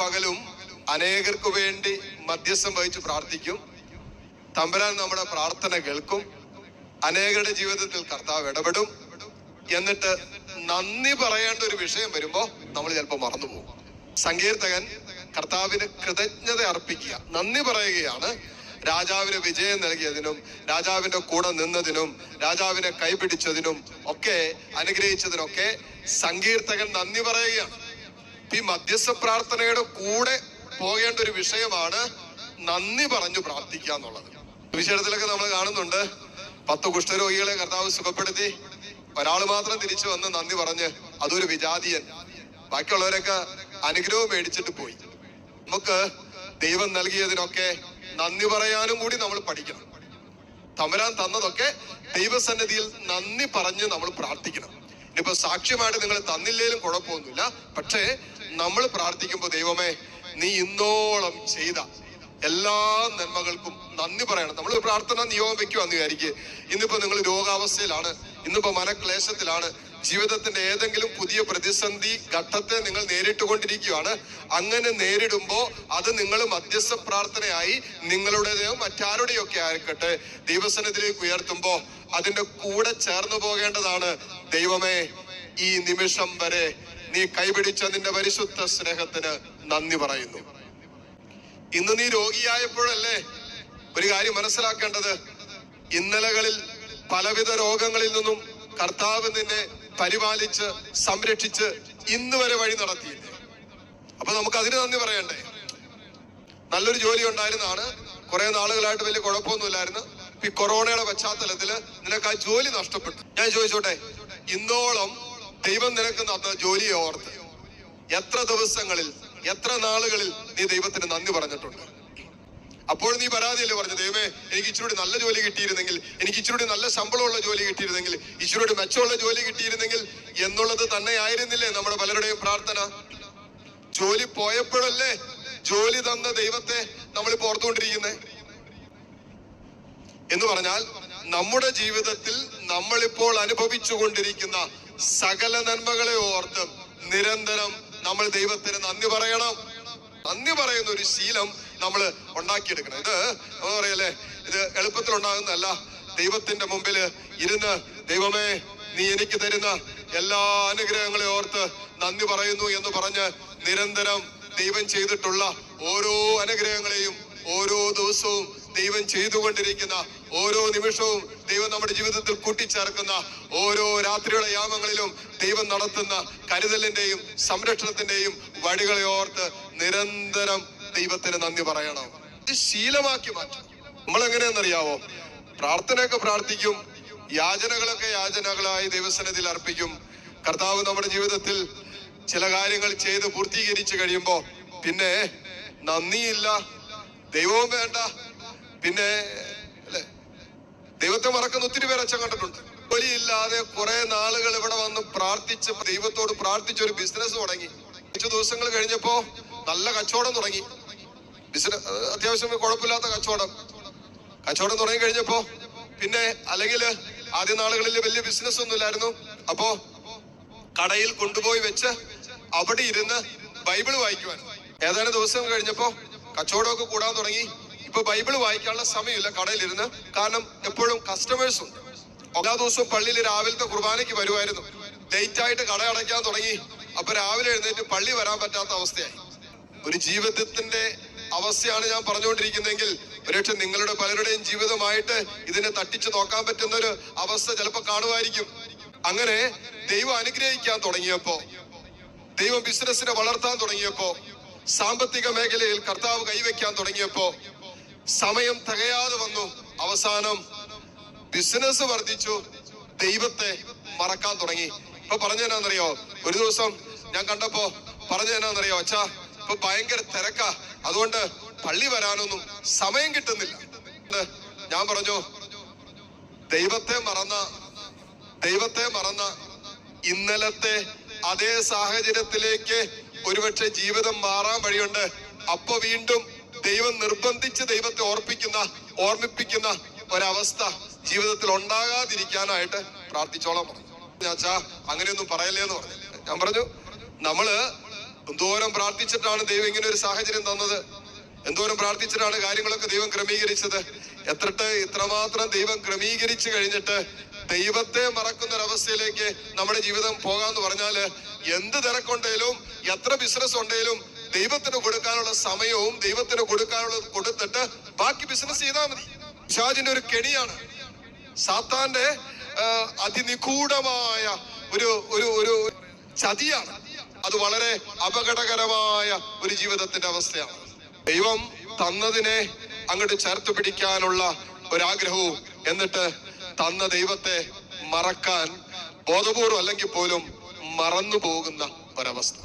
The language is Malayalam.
പകലും അനേകർക്ക് വേണ്ടി മധ്യസ്ഥം വഹിച്ച് പ്രാർത്ഥിക്കും. തമ്പരാൻ നമ്മുടെ പ്രാർത്ഥന കേൾക്കും. അനേകരുടെ ജീവിതത്തിൽ കർത്താവ് ഇടപെടും. എന്നിട്ട് നന്ദി പറയേണ്ട ഒരു വിഷയം വരുമ്പോ നമ്മൾ ചിലപ്പോൾ മറന്നുപോകും സങ്കീർത്തകൻ കർത്താവിന് കൃതജ്ഞത അർപ്പിക്കുക. നന്ദി പറയുകയാണ്. രാജാവിന് വിജയം നൽകിയതിനും രാജാവിന്റെ കൂടെ നിന്നതിനും രാജാവിനെ കൈപിടിച്ചതിനും ഒക്കെ അനുഗ്രഹിച്ചതിനൊക്കെ സങ്കീർത്തകൻ നന്ദി പറയുകയാണ്. ഈ മധ്യസ്ഥ പ്രാർത്ഥനയുടെ കൂടെ പോകേണ്ട ഒരു വിഷയമാണ് നന്ദി പറഞ്ഞു പ്രാർത്ഥിക്കുക എന്നുള്ളത്. വിഷയത്തിലൊക്കെ നമ്മൾ കാണുന്നുണ്ട്. പത്ത് കുഷ്ഠരോഗികളെ കർത്താവ് സുഖപ്പെടുത്തി. ഒരാൾ മാത്രം തിരിച്ചു വന്ന് നന്ദി പറഞ്ഞ് അതൊരു വിജാതിയൻ. ബാക്കിയുള്ളവരൊക്കെ അനുഗ്രഹം മേടിച്ചിട്ട് പോയി. നമുക്ക് ദൈവം നൽകിയതിനൊക്കെ നന്ദി പറയാനും കൂടി നമ്മൾ പഠിക്കണം. തമരാൻ തന്നതൊക്കെ ദൈവസന്നിധിയിൽ നന്ദി പറഞ്ഞ് നമ്മൾ പ്രാർത്ഥിക്കണം. ഇനിയിപ്പോ സാക്ഷ്യമായിട്ട് നിങ്ങൾ തന്നില്ലേലും കുഴപ്പമൊന്നുമില്ല. പക്ഷേ നമ്മൾ പ്രാർത്ഥിക്കുമ്പോൾ ദൈവമേ നീ ഇന്നോളം ചെയ്ത എല്ലാ നന്മകൾക്കും നന്ദി പറയണം. നമ്മൾ പ്രാർത്ഥന നിയോഗം വെക്കുവാന്ന് വിചാരിക്കുക ഇന്നിപ്പോ നിങ്ങൾ രോഗാവസ്ഥയിലാണ് ഇന്നിപ്പോ മനക്ലേശത്തിലാണ് ജീവിതത്തിന്റെ ഏതെങ്കിലും പുതിയ പ്രതിസന്ധി ഘട്ടത്തെ നിങ്ങൾ നേരിട്ടുകൊണ്ടിരിക്കുകയാണ്. അങ്ങനെ നേരിടുമ്പോൾ അത് നിങ്ങൾ മധ്യസ്ഥ പ്രാർത്ഥനയായി നിങ്ങളുടേതോ മറ്റാരുടെയോ ഒക്കെ ആയിക്കട്ടെ ദൈവസനത്തിലേക്ക് ഉയർത്തുമ്പോ അതിന്റെ കൂടെ ചേർന്നു പോകേണ്ടതാണ് ദൈവമേ ഈ നിമിഷം വരെ നീ കൈപിടിച്ച നിന്റെ പരിശുദ്ധ സ്നേഹത്തിന് നന്ദി പറയുന്നു. ഇന്ന് നീ രോഗിയായപ്പോഴല്ലേ ഒരു കാര്യം മനസ്സിലാക്കേണ്ടത്? ഇന്നലകളിൽ പലവിധ രോഗങ്ങളിൽ നിന്നും കർത്താവ് നിന്നെ പരിപാലിച്ച് സംരക്ഷിച്ച് ഇന്ന് വരെ വഴി നടത്തിയില്ലേ? അപ്പൊ നമുക്ക് അതിന് നന്ദി പറയണ്ടേ? നല്ലൊരു ജോലി ഉണ്ടായിരുന്നാണ്. കുറെ നാളുകളായിട്ട് വലിയ കുഴപ്പമൊന്നുമില്ലായിരുന്നു. ഈ കൊറോണയുടെ പശ്ചാത്തലത്തിൽ നിനക്ക് ആ ജോലി നഷ്ടപ്പെട്ടു. ഞാൻ ചോദിച്ചോട്ടെ ഇന്നോളം ദൈവം നിനക്ക് തന്ന ജോലിയെ ഓർത്ത് എത്ര ദിവസങ്ങളിൽ എത്ര നാളുകളിൽ നീ ദൈവത്തിന് നന്ദി പറഞ്ഞിട്ടുണ്ട്. അപ്പോൾ നീ പരാതിയല്ലേ പറഞ്ഞു ദൈവമേ എനിക്ക് ഇച്ചിരി നല്ല ജോലി കിട്ടിയിരുന്നെങ്കിൽ എനിക്ക് ഇച്ചിരി നല്ല ശമ്പളമുള്ള ജോലി കിട്ടിയിരുന്നെങ്കിൽ ഇച്ചിരി മെച്ചമുള്ള ജോലി കിട്ടിയിരുന്നെങ്കിൽ എന്നുള്ളത് തന്നെ ആയിരുന്നില്ലേ നമ്മുടെ പലരുടെയും പ്രാർത്ഥന? ജോലി പോയപ്പോഴല്ലേ ജോലി തന്ന ദൈവത്തെ നമ്മൾ നമ്മളിപ്പോ ഓർത്തുകൊണ്ടിരിക്കുന്നത് എന്ന് പറഞ്ഞാൽ നമ്മുടെ ജീവിതത്തിൽ നമ്മളിപ്പോൾ അനുഭവിച്ചു കൊണ്ടിരിക്കുന്ന സകല നന്മകളെ ഓർത്ത് നിരന്തരം നമ്മൾ ദൈവത്തിന് നന്ദി പറയണം. നന്ദി പറയുന്ന ഒരു ശീലം നമ്മൾ ഉണ്ടാക്കിയെടുക്കണം. ഇത് എന്താ പറയല്ലേ? ഇത് എളുപ്പത്തിൽ ഉണ്ടാകുന്നതല്ല. ദൈവത്തിന്റെ മുമ്പിൽ ഇരുന്ന് ദൈവമേ നീ എനിക്ക് തരുന്ന എല്ലാ അനുഗ്രഹങ്ങളെ ഓർത്ത് നന്ദി പറയുന്നു എന്ന് പറഞ്ഞ് നിരന്തരം ദൈവം ചെയ്തിട്ടുള്ള ഓരോ അനുഗ്രഹങ്ങളെയും ഓരോ ദിവസവും ദൈവം ചെയ്തുകൊണ്ടിരിക്കുന്ന ഓരോ നിമിഷവും ദൈവം നമ്മുടെ ജീവിതത്തിൽ കൂട്ടിച്ചേർക്കുന്ന ഓരോ രാത്രിയുടെ യാമങ്ങളിലും ദൈവം നടത്തുന്ന കരുതലിന്റെയും സംരക്ഷണത്തിന്റെയും വഴികളെ ഓർത്ത് നിരന്തരം ദൈവത്തിന് നന്ദി പറയണം. ശീലമാക്കി മാറ്റണം. നമ്മൾ എങ്ങനെയെന്നറിയാവോ പ്രാർത്ഥനയൊക്കെ പ്രാർത്ഥിക്കും യാചനകളൊക്കെ യാചനകളായി ദൈവസനത്തിൽ അർപ്പിക്കും. കർത്താവ് നമ്മുടെ ജീവിതത്തിൽ ചില കാര്യങ്ങൾ ചെയ്ത് പൂർത്തീകരിച്ചു കഴിയുമ്പോ പിന്നെ നന്ദിയില്ല ദൈവവും വേണ്ട പിന്നെ ദൈവത്തെ മറക്കുന്ന ഒത്തിരി പേരെ അച്ഛൻ കണ്ടിട്ടുണ്ട്. ജോലിയില്ലാതെ കുറെ നാളുകൾ ഇവിടെ വന്ന് പ്രാർത്ഥിച്ച് ദൈവത്തോട് പ്രാർത്ഥിച്ച് ഒരു ബിസിനസ് തുടങ്ങി. കുറച്ച് ദിവസങ്ങൾ കഴിഞ്ഞപ്പോ നല്ല കച്ചവടം തുടങ്ങി. ബിസിനസ് അത്യാവശ്യം കുഴപ്പമില്ലാത്ത കച്ചവടം. കച്ചവടം തുടങ്ങി കഴിഞ്ഞപ്പോ പിന്നെ അല്ലെങ്കിൽ ആദ്യ നാളുകളിൽ വലിയ ബിസിനസ് ഒന്നും ഇല്ലായിരുന്നു. അപ്പോ കടയിൽ കൊണ്ടുപോയി വെച്ച് അവിടെ ഇരുന്ന് ബൈബിൾ വായിക്കുവാൻ. ഏതാനും ദിവസം കഴിഞ്ഞപ്പോ കച്ചവടമൊക്കെ കൂടാൻ തുടങ്ങി. ഇപ്പൊ ബൈബിൾ വായിക്കാനുള്ള സമയമില്ല. കടയിലിരുന്ന് കാരണം എപ്പോഴും കസ്റ്റമേഴ്സ് ഉണ്ട്. എല്ലാ ദിവസവും പള്ളിയിൽ രാവിലത്തെ കുർബാനയ്ക്ക് വരുമായിരുന്നു ലേറ്റ് ആയിട്ട് കട അടയ്ക്കാൻ തുടങ്ങി. അപ്പൊ രാവിലെ എഴുന്നേറ്റ് പള്ളി വരാൻ പറ്റാത്ത അവസ്ഥയായി. ഒരു ജീവിതത്തിന്റെ അവസ്ഥയാണ് ഞാൻ പറഞ്ഞുകൊണ്ടിരിക്കുന്നതെങ്കിൽ ഒരുപക്ഷെ നിങ്ങളുടെ പലരുടെയും ജീവിതമായിട്ട് ഇതിനെ തട്ടിച്ചു നോക്കാൻ പറ്റുന്ന ഒരു അവസ്ഥ ചിലപ്പോൾ കാണുമായിരിക്കും. അങ്ങനെ ദൈവം അനുഗ്രഹിക്കാൻ തുടങ്ങിയപ്പോ ദൈവം ബിസിനസ്സിനെ വളർത്താൻ തുടങ്ങിയപ്പോ സാമ്പത്തിക മേഖലയിൽ കർത്താവ് കൈവയ്ക്കാൻ തുടങ്ങിയപ്പോ സമയം തികയാതെ വന്നു. അവസാനം ബിസിനസ് വർദ്ധിച്ചു. ദൈവത്തെ മറക്കാൻ തുടങ്ങി. ഇപ്പൊ പറഞ്ഞെന്നാന്നറിയോ ഒരു ദിവസം ഞാൻ കണ്ടപ്പോ പറഞ്ഞെന്നാന്നറിയോ അച്ഛാ ഇപ്പൊ ഭയങ്കര തിരക്കാ. അതുകൊണ്ട് പള്ളി വരാനൊന്നും സമയം കിട്ടുന്നില്ല. ഞാൻ പറഞ്ഞു ദൈവത്തെ മറന്ന ദൈവത്തെ മറന്ന ഇന്നലത്തെ അതേ സാഹചര്യത്തിലേക്ക് ഒരുപക്ഷെ ജീവിതം മാറാൻ വഴിയുണ്ട്. അപ്പൊ വീണ്ടും ദൈവം നിർബന്ധിച്ച് ദൈവത്തെ ഓർപ്പിക്കുന്ന ഓർമ്മിപ്പിക്കുന്ന ഒരവസ്ഥ ജീവിതത്തിൽ ഉണ്ടാകാതിരിക്കാനായിട്ട് പ്രാർത്ഥിച്ചോളാം പറഞ്ഞു. അച്ഛാ അങ്ങനെയൊന്നും പറയല്ലേ എന്ന് പറഞ്ഞു. ഞാൻ പറഞ്ഞു നമ്മൾ എന്തോരം പ്രാർത്ഥിച്ചിട്ടാണ് ദൈവം ഇങ്ങനെ ഒരു സാഹചര്യം തന്നത്? എന്തോരം പ്രാർത്ഥിച്ചിട്ടാണ് കാര്യങ്ങളൊക്കെ ദൈവം ക്രമീകരിച്ചത്? എത്രട്ട് ഇത്രമാത്രം ദൈവം ക്രമീകരിച്ചു കഴിഞ്ഞിട്ട് ദൈവത്തെ മറക്കുന്ന ഒരവസ്ഥയിലേക്ക് നമ്മുടെ ജീവിതം പോകാന്ന് പറഞ്ഞാൽ എന്ത് തിരക്കുണ്ടേലും എത്ര ബിസിനസ് ഉണ്ടേലും ദൈവത്തിന് കൊടുക്കാനുള്ള സമയവും ദൈവത്തിന് കൊടുക്കാനുള്ളത് കൊടുത്തിട്ട് ബാക്കി ബിസിനസ് ചെയ്താൽ മതി. ഷാജിന്റെ ഒരു കെണിയാണ്. സാത്താന്റെ അതിനിഗൂഢമായ ഒരു ഒരു ഒരു ചതിയാണ്. അത് വളരെ അപകടകരമായ ഒരു ജീവിതത്തിന്റെ അവസ്ഥയാണ്. ദൈവം തന്നതിനെ അങ്ങോട്ട് ചേർത്ത് പിടിക്കാനുള്ള ഒരാഗ്രഹവും എന്നിട്ട് തന്ന ദൈവത്തെ മറക്കാൻ ബോധപൂർവം അല്ലെങ്കിൽ പോലും മറന്നു പോകുന്ന ഒരവസ്ഥ.